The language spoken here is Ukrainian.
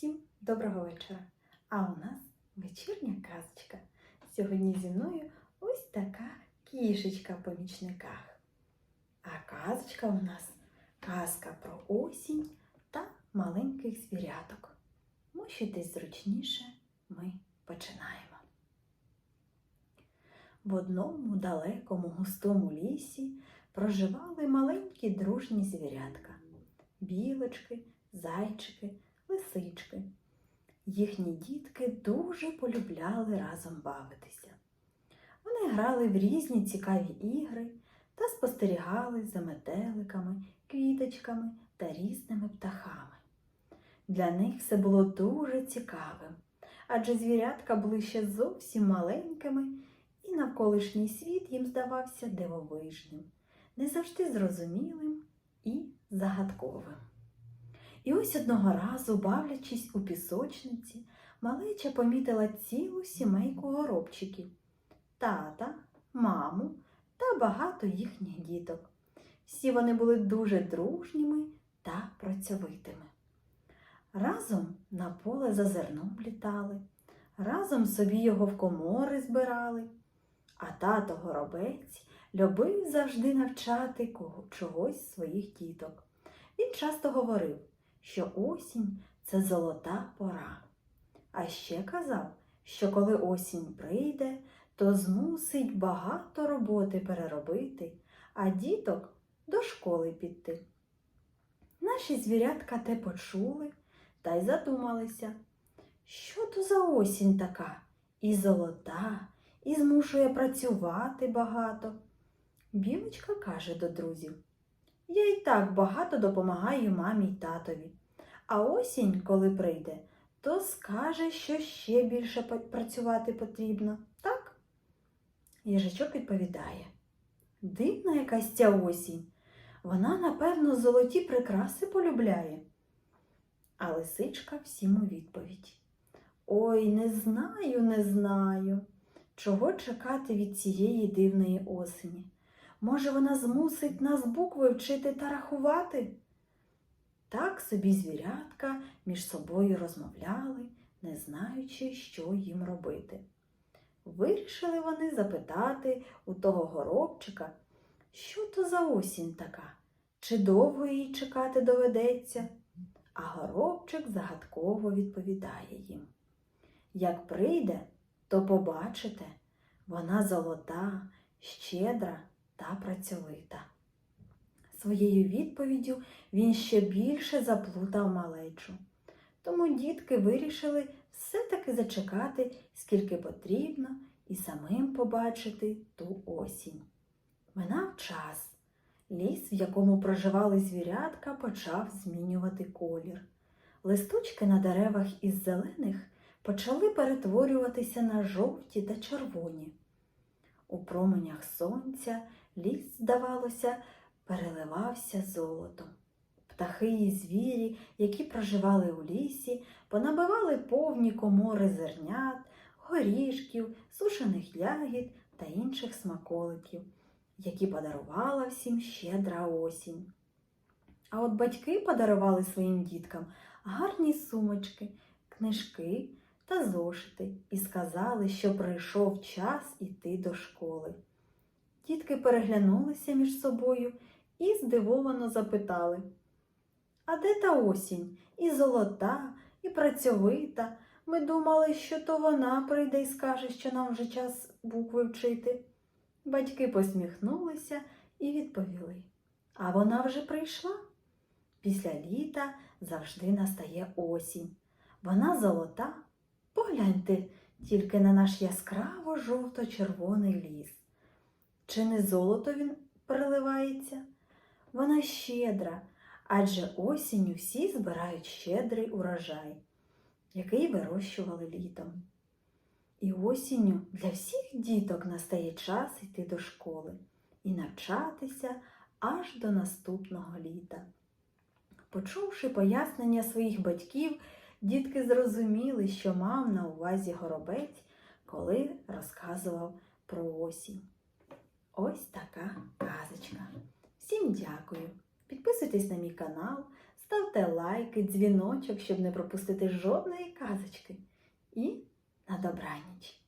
Всім доброго вечора! А у нас вечірня казочка. Сьогодні зі мною ось така кішечка в помічниках. А казочка у нас казка про осінь та маленьких звіряток. Мощитесь зручніше, ми починаємо. В одному далекому густому лісі проживали маленькі дружні звірятка білочки, зайчики, лисички. Їхні дітки дуже полюбляли разом бавитися. Вони грали в різні цікаві ігри та спостерігали за метеликами, квіточками та різними птахами. Для них все було дуже цікавим, адже звірятка були ще зовсім маленькими, і навколишній світ їм здавався дивовижним, не завжди зрозумілим і загадковим. І ось одного разу, бавлячись у пісочниці, малеча помітила цілу сімейку горобчиків тата, маму та багато їхніх діток. Всі вони були дуже дружніми та працьовитими. Разом на поле за зерном літали, разом собі його в комори збирали, а тато горобець любив завжди навчати чогось своїх діток. Він часто говорив, що осінь це золота пора. А ще казав, що коли осінь прийде, то змусить багато роботи переробити, а діток до школи піти. Наші звірятка те почули та й задумалися, що то за осінь така і золота, і змушує працювати багато. Білочка каже до друзів. Я і так багато допомагаю мамі й татові. А осінь, коли прийде, то скаже, що ще більше працювати потрібно, так? Їжачок відповідає. Дивна якась ця осінь. Вона, напевно, золоті прикраси полюбляє. А лисичка всім у відповідь. Ой, не знаю, не знаю. Чого чекати від цієї дивної осені? Може, вона змусить нас букви вчити та рахувати? Так собі звірятка між собою розмовляли, не знаючи, що їм робити. Вирішили вони запитати у того горобчика, що то за осінь така, чи довго їй чекати доведеться. А горобчик загадково відповідає їм. Як прийде, то побачите, вона золота, щедра та працьовита. Своєю відповіддю він ще більше заплутав малечу. Тому дітки вирішили все-таки зачекати, скільки потрібно, і самим побачити ту осінь. Минав час. Ліс, в якому проживали звірятка, почав змінювати колір. Листочки на деревах із зелених почали перетворюватися на жовті та червоні. У променях сонця ліс, здавалося, переливався золотом. Птахи і звірі, які проживали у лісі, понабивали повні комори зернят, горішків, сушених ягід та інших смаколиків, які подарувала всім щедра осінь. А от батьки подарували своїм діткам гарні сумочки, книжки та зошити і сказали, що прийшов час іти до школи. Дітки переглянулися між собою і здивовано запитали А де та осінь? І золота, і працьовита. Ми думали, що то вона прийде і скаже, що нам вже час букви вчити. Батьки посміхнулися і відповіли А вона вже прийшла. Після літа завжди настає осінь. Вона золота. Погляньте тільки на наш яскраво жовто-червоний ліс. Чи не золото він переливається? Вона щедра, адже осінню всі збирають щедрий урожай, який вирощували літом. І осінню для всіх діток настає час йти до школи і навчатися аж до наступного літа. Почувши пояснення своїх батьків, дітки зрозуміли, що мав на увазі горобець, коли розказував про осінь. Ось така казочка. Всім дякую. Підписуйтесь на мій канал, ставте лайки, дзвіночок, щоб не пропустити жодної казочки. І на добраніч!